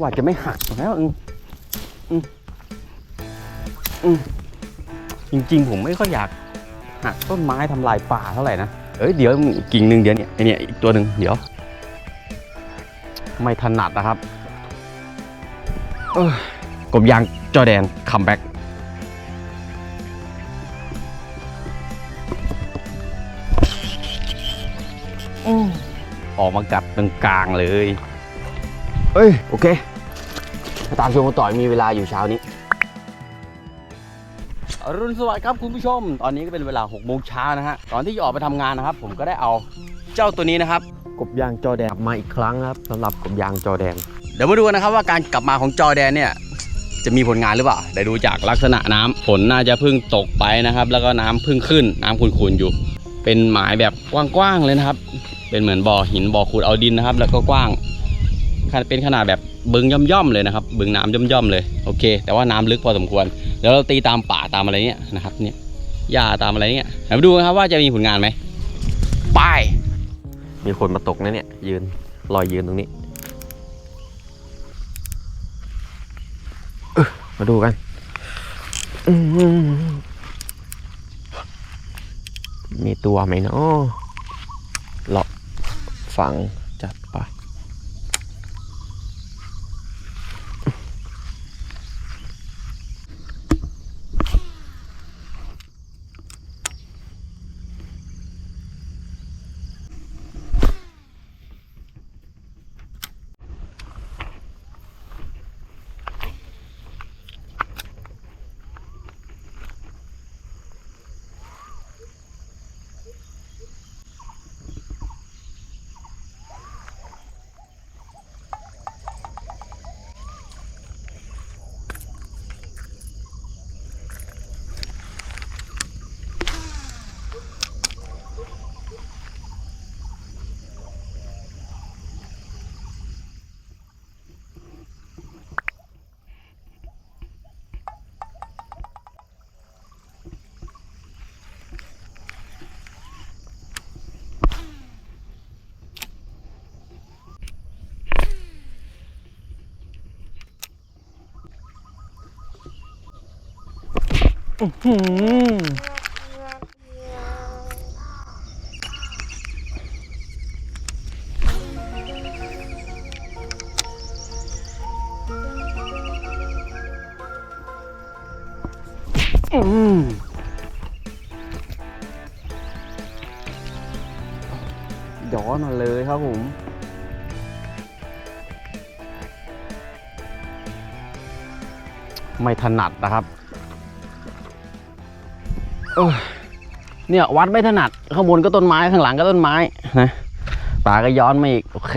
ว่าจะไม่หักแล้วอืมอืมอืมจริง ๆ ผมไม่ค่อยอยากหักต้นไม้ทำลายป่าเท่าไหร่นะ เอ้ยเดี๋ยวอีกกิ่งหนึ่งเดี๋ยวเนี่ยไอเนี่ยอีกตัวหนึ่งเดี๋ยว ไม่ถนัดนะครับเอ้ยกบยางจอแดนคัมแบ็กออกมากัดตรงกลางเลย เอ้ย โอเคมาตามชมกันต่อยมีเวลาอยู่เช้านี้อรุณสวัสดิ์ครับคุณผู้ชม ตอนนี้ก็เป็นเวลา6โมงเช้านะฮะตอนที่จะออกไปทำงานนะครับ ผมก็ได้เอาเจ้าตัวนี้นะครับกบยางจอแดนกลับมาอีกครั้งครับสำหรับกบยางจอแดนเดี๋ยวมาดูกันนะครับว่าการกลับมาของจอแดนเนี่ยจะมีผลงานหรือเปล่าเดี๋ยวดูจากลักษณะน้ำฝนน่าจะเพิ่งตกไปนะครับ แล้วก็น้ำเพิ่งขึ้นน้ำขุ่นๆอยู่ เป็นหมายแบบกว้างๆเลยนะครับ เป็นเหมือนบ่อหินบ่อขุดเอาดินนะครับ แล้วก็กว้างขนาด เป็นขนาดแบบบึงย่อมๆเลยนะครับ บึงน้ำย่อมๆเลยโอเค แต่ว่าน้ำลึกพอสมควรเดี๋ยวเราตีตามป่าตามอะไรเนี้ยนะครับเนี่ยหญ้าตามอะไรเนี้ยมาดูนะครับว่าจะมีผลงานไหมไปมีคนมาตกนะเนี่ย ยืนรอยยืนตรงนี้เออมาดูกันมีตัวไหมเนาะเลาะฝังจัดไป อืมย้อนมาเลยครับผมไม่ถนัดนะครับ เอ้ยเนี่ยวัดไม่ถนัดข้างบนก็ต้นไม้ข้างหลังก็ต้นไม้นะตาก็ย้อนมาอีกโอเค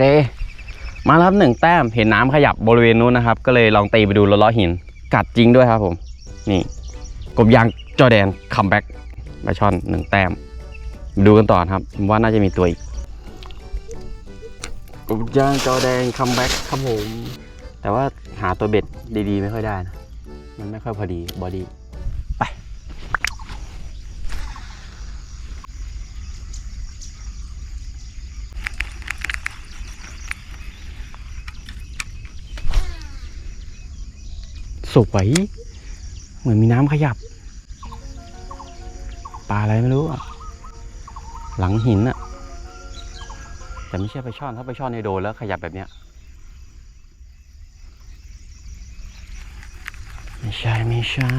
มาแล้วครับหนึ่งแต้มเห็นน้ำขยับบริเวณนู้นนะครับ ก็เลยลองตีไปดูล้อๆหิน กัดจริงด้วยครับผม นี่ กบยางจอแดนคัมแบ็กมาช่อนหนึ่งแต้ม ดูกันต่อครับผมว่าน่าจะมีตัวอีกกบยางจอแดนคัมแบ็กครับผมแต่ว่าหาตัวเบ็ดดีๆ ไม่ค่อยได้นะมันไม่ค่อยพอดีบอดี้ สวยเหมือนมีน้ำขยับ ปลาอะไรไม่รู้อะหลังหินอะแต่ไม่ใช่ไปช่อนถ้าไปช่อนในโดนแล้วขยับแบบเนี้ยไม่ใช่ไม่ใช่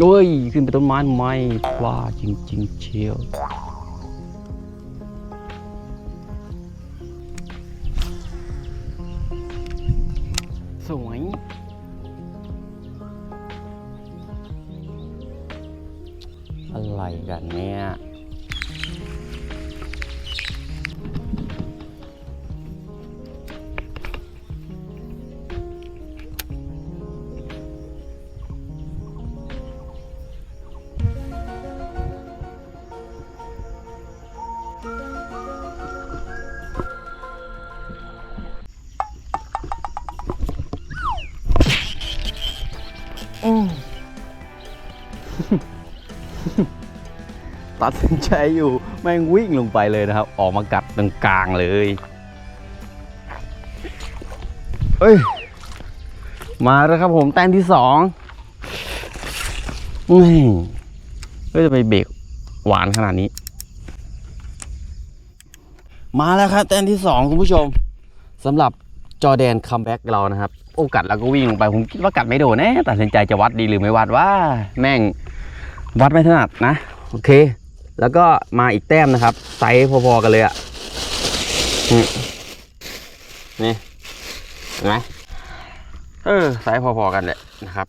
โอ้ย ขึ้นไปต้นไม้ไม่ว่าจริง ๆ เชียวสวยอะไรกันเนี่ย ตัดสินใจอยู่แม่งวิ่งลงไปเลยนะครับ ออกมากัดตรงกลางเลยเอ้ย มาแล้วครับผมแต้มที่สองนี่ก็จะไปเบรกหวานขนาดนี้ มาแล้วครับแต้มที่สองคุณผู้ชมสำหรับจอแดนคัมแบ็กเรานะครับ โอ้กัดแล้วก็วิ่งลงไป ผมคิดว่ากัดไม่โดนแน่ตัดสินใจจะวัดดีหรือไม่วัดว่า แม่งวัดไม่ถนัดนะ โอเค แล้วก็มาอีกแต้มนะครับ ไซส์พอๆกันเลยอะนี่นี่เห็นไหมเออไซส์พอๆกันแหละนะครับ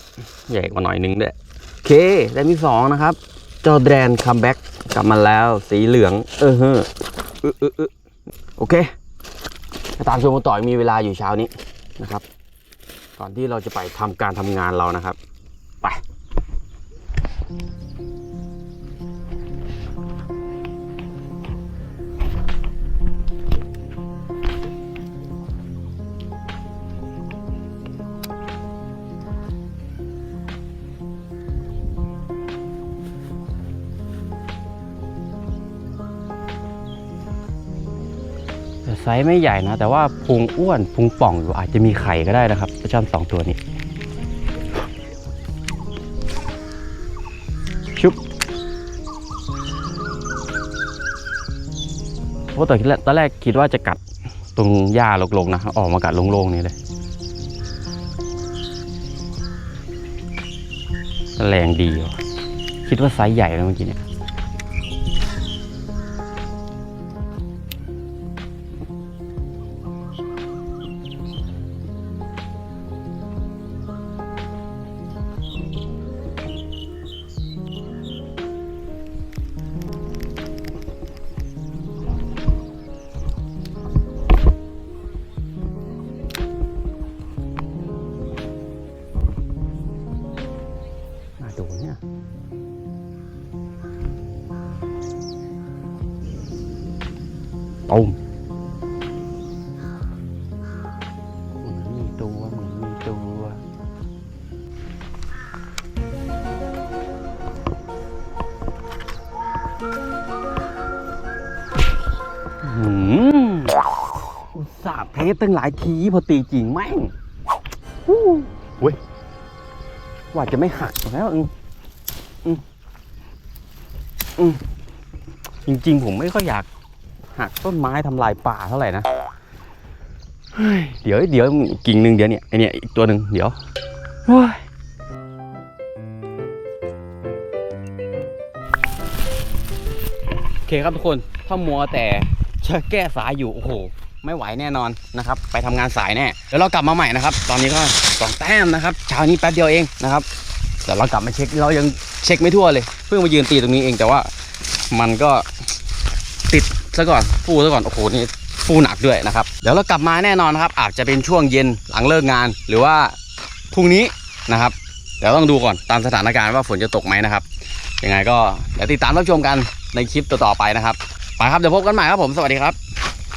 ใหญ่กว่าหน่อยนึงด้วยโอเคแต้มที่สองนะครับ จอแดนคัมแบ็กกลับมาแล้วสีเหลือง เออเฮ้ออโอเคตามชมกันต่อมีเวลาอยู่เช้านี้นะครับ ก่อนที่เราจะไปทำการทำงานเรานะครับ ไป ไซส์ไม่ใหญ่นะ แต่ว่าพุงอ้วนพุงป่องอยู่อาจจะมีไข่ก็ได้นะครับปลาช่อนสองตัวนี้ ชุบเพราะตอนแรกตอนแรกคิดว่าจะกัดตรงหญ้าลกๆนะ ออกมากัดโล่งๆนี่เลยแรงดีว่ะคิดว่าไซส์ใหญ่แล้วเมื่อกี้เนี่ย ตุ้มเหมือนมีตัวเหมือนมีตัวหืมอุตส่าห์เทสตั้งหลายทีพอตีจริงแม่งฮู้เว้ยว่าจะไม่หักแล้วอืมอืมอืมจริงๆ ผมไม่ค่อยอยาก หักต้นไม้ทำลายป่าเท่าไหร่นะเฮ้ยเดี๋ยวเดี๋ยวกิ่งหนึ่งเดี๋ยวเนี่ยไอเนี่ยอีกตัวหนึ่งเดี๋ยวโอ้ยโอเคครับทุกคนถ้ามัวแต่จะแก้สายอยู่ โอ้โห ไม่ไหวแน่นอนนะครับ ไปทำงานสายแน่เดี๋ยวเรากลับมาใหม่นะครับ ตอนนี้ก็สองแต้มนะครับเช้านี้แป๊บเดียวเองนะครับแต่เรากลับมาเช็คเรายังเช็คไม่ทั่วเลย เพิ่งมายืนตีตรงนี้เองแต่ว่ามันก็ติด ซะก่อนฟูซะก่อนโอ้โหนี่ฟูหนักด้วยนะครับเดี๋ยวเรากลับมาแน่นอนนะครับ อาจจะเป็นช่วงเย็นหลังเลิกงาน หรือว่าพรุ่งนี้นะครับเดี๋ยวต้องดูก่อนตามสถานการณ์ว่าฝนจะตกไหมนะครับยังไงก็เดี๋ยวติดตามรับชมกันในคลิปต่อๆไปนะครับไปครับเดี๋ยวพบกันใหม่ครับผมสวัสดีครับ